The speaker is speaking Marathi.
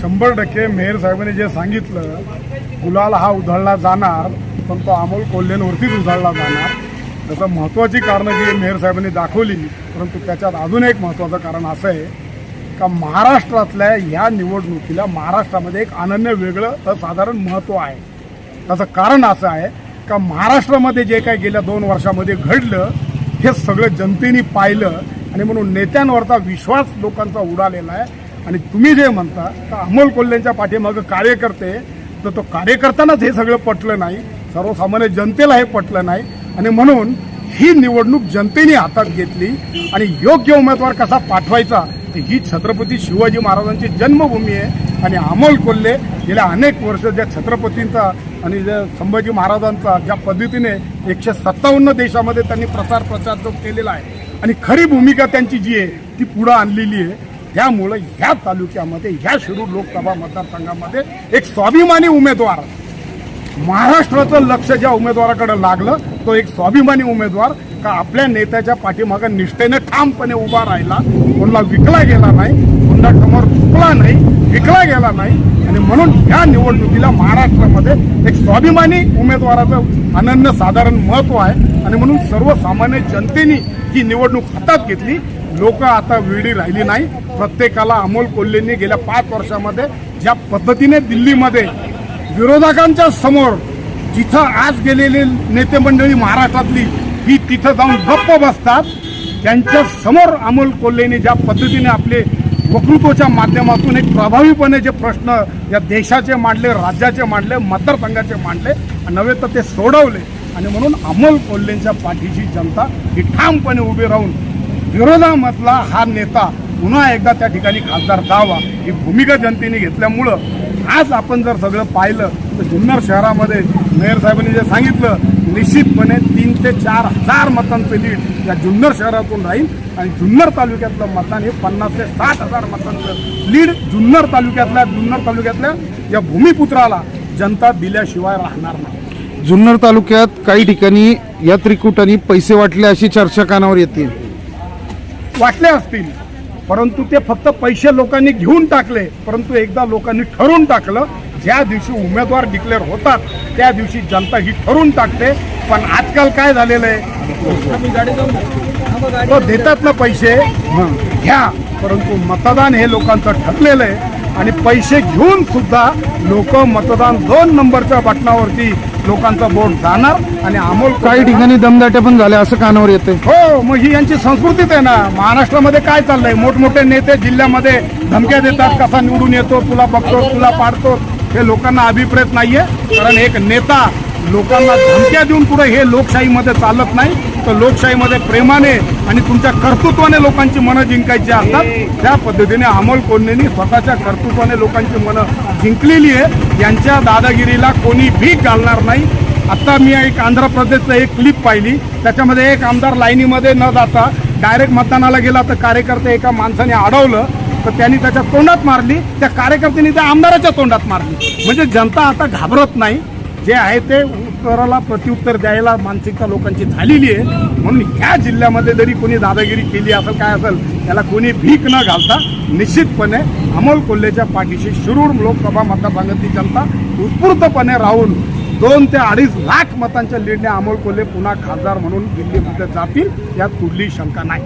शंभर टक्के मेहर साहेबांनी जे सांगितलं गुलाल हा उधळला जाणार पण तो अमोल कोल्हेंवरतीच उधळला जाणार. त्याचं महत्त्वाची कारणं जी मेहर साहेबांनी दाखवली परंतु त्याच्यात अजून एक महत्त्वाचं कारण असं आहे का महाराष्ट्रातल्या ह्या निवडणुकीला महाराष्ट्रामध्ये एक अनन्य वेगळं असाधारण महत्त्व आहे. त्याचं कारण असं आहे का महाराष्ट्रामध्ये जे काही गेल्या दोन वर्षामध्ये घडलं हे सगळं जनतेने पाहिलं आणि म्हणून नेत्यांवरचा विश्वास लोकांचा उडालेला आहे. आणि तुम्ही जे म्हणता तर अमोल कोल्ह्यांच्या पाठीमागं कार्यकर्ते तर तो कार्यकर्त्यांनाच हे सगळं पटलं नाही. सर्वसामान्य जनतेला हे पटलं नाही. आणि म्हणून ही निवडणूक जनतेने हातात घेतली आणि योग्य उमेदवार कसा पाठवायचा तर ही छत्रपती शिवाजी महाराजांची जन्मभूमी आहे. आणि अमोल कोल्हे गेल्या अनेक वर्ष ज्या छत्रपतींचा आणि ज्या संभाजी महाराजांचा ज्या पद्धतीने एकशे सत्तावन्न देशामध्ये त्यांनी प्रचार प्रचार जो केलेला आहे. आणि खरी भूमिका त्यांची जी आहे ती पुढं आणलेली आहे. त्यामुळं ह्या तालुक्यामध्ये ह्या शिरूर लोकसभा मतदारसंघामध्ये एक स्वाभिमानी उमेदवार महाराष्ट्राचं लक्ष ज्या उमेदवाराकडे लागलं तो एक स्वाभिमानी उमेदवार का आपल्या नेत्याच्या पाठीमागं निष्ठेने ठामपणे उभा राहिला कोणाला विकला गेला नाही कोणासमोर चुकला नाही विकला गेला नाही आणि म्हणून ह्या निवडणुकीला महाराष्ट्रामध्ये एक स्वाभिमानी उमेदवाराचं अनन्य साधारण महत्त्व आहे. आणि म्हणून सर्वसामान्य जनतेने ही निवडणूक हातात घेतली. लोक आता वेळी राहिली नाही. प्रत्येकाला अमोल कोल्हेंनी गेल्या पाच वर्षामध्ये ज्या पद्धतीने दिल्लीमध्ये विरोधकांच्या समोर जिथं आज गेलेले नेते मंडळी महाराष्ट्रातली ही तिथं जाऊन गप्प बसतात. त्यांच्यासमोर अमोल कोल्हेने ज्या पद्धतीने आपले वक्तृत्वाच्या माध्यमातून एक प्रभावीपणे जे प्रश्न या देशाचे मांडले राज्याचे मांडले मतदारसंघाचे मांडले नव्हे तर ते सोडवले. आणि म्हणून अमोल कोल्हेंच्या पाठीची जनता ही ठामपणे उभी राहून विरोधामधला हा नेता पुन्हा एकदा त्या ठिकाणी खासदार जावा ही भूमिका जनतेने घेतल्यामुळं आज आपण जर सगळं पाहिलं तर जुन्नर शहरामध्ये मेयर साहेबांनी जे सांगितलं निश्चितपणे तीन ते चार हजार मतांचं लीड या जुन्नर शहरातून राहील. आणि जुन्नर तालुक्यातलं मतदान हे पन्नास ते साठ हजार मतांचं लीड जुन्नर तालुक्यातल्या जुन्नर तालुक्यातल्या या भूमिपुत्राला जनता दिल्याशिवाय राहणार नाही. जुन्नर तालुक्यात काही ठिकाणी या त्रिकुटांनी पैसे वाटले अशी चर्चा कानावर येते. वाटले असतील. परंतु ते फक्त पैसे लोकांनी घेऊन टाकले परंतु एकदा लोकांनी ठरवून टाकलं ज्या दिवशी उमेदवार डिक्लेअर होतात त्या दिवशी जनता ही ठरवून टाकते. पण आजकाल काय झालेलं आहे? तो देतात ना पैसे. घ्या. परंतु मतदान हे लोकांचं ठरलेलं आहे. आणि पैसे घेऊन सुद्धा लोक मतदान दोन नंबरच्या बटनावरती लोकांचा वोट जाणार आणि अमोल काही ठिकाणी दमदाट्या पण झाल्या असं कानावर येते हो मग ही यांची संस्कृतीच आहे ना. महाराष्ट्रामध्ये काय चाललंय? मोठमोठे नेते जिल्ह्यामध्ये धमक्या देतात कसा निवडून येतो तुला बघतो तुला पाडतो हे लोकांना अभिप्रेत नाहीये. कारण एक नेता लोकांना धमक्या देऊन पुढे हे लोकशाहीमध्ये चालत नाही. तर लोकशाहीमध्ये प्रेमाने आणि तुमच्या कर्तृत्वाने लोकांची मनं जिंकायची असतात. त्या पद्धतीने अमोल कोल्हेंनी स्वतःच्या कर्तृत्वाने लोकांची मनं जिंकलेली आहे. यांच्या दादागिरीला कोणी भीक घालणार नाही. आत्ता मी एक आंध्र प्रदेशचं एक क्लिप पाहिली. त्याच्यामध्ये एक आमदार लाईनीमध्ये न जाता डायरेक्ट मतदानाला गेला तर कार्यकर्ते एका माणसाने अडवलं. तर त्यांनी त्याच्या तोंडात मारली. त्या कार्यकर्त्यांनी त्या आमदाराच्या तोंडात मारली. म्हणजे जनता आता घाबरत नाही. जे आहे ते उत्तराला प्रत्युत्तर द्यायला मानसिकता लोकांची झालेली आहे. म्हणून ह्या जिल्ह्यामध्ये जरी कोणी दादागिरी केली असेल काय असेल त्याला कोणी भीक न घालता निश्चितपणे अमोल कोल्हेच्या पाठीशी शिरूर लोकसभा मतदारसंघातली जनता उत्स्फूर्तपणे राहून दोन ते अडीच लाख मतांच्या लीडने अमोल कोल्हे पुन्हा खासदार म्हणून दिल्लीमध्ये जातील यात कुठलीही शंका नाही.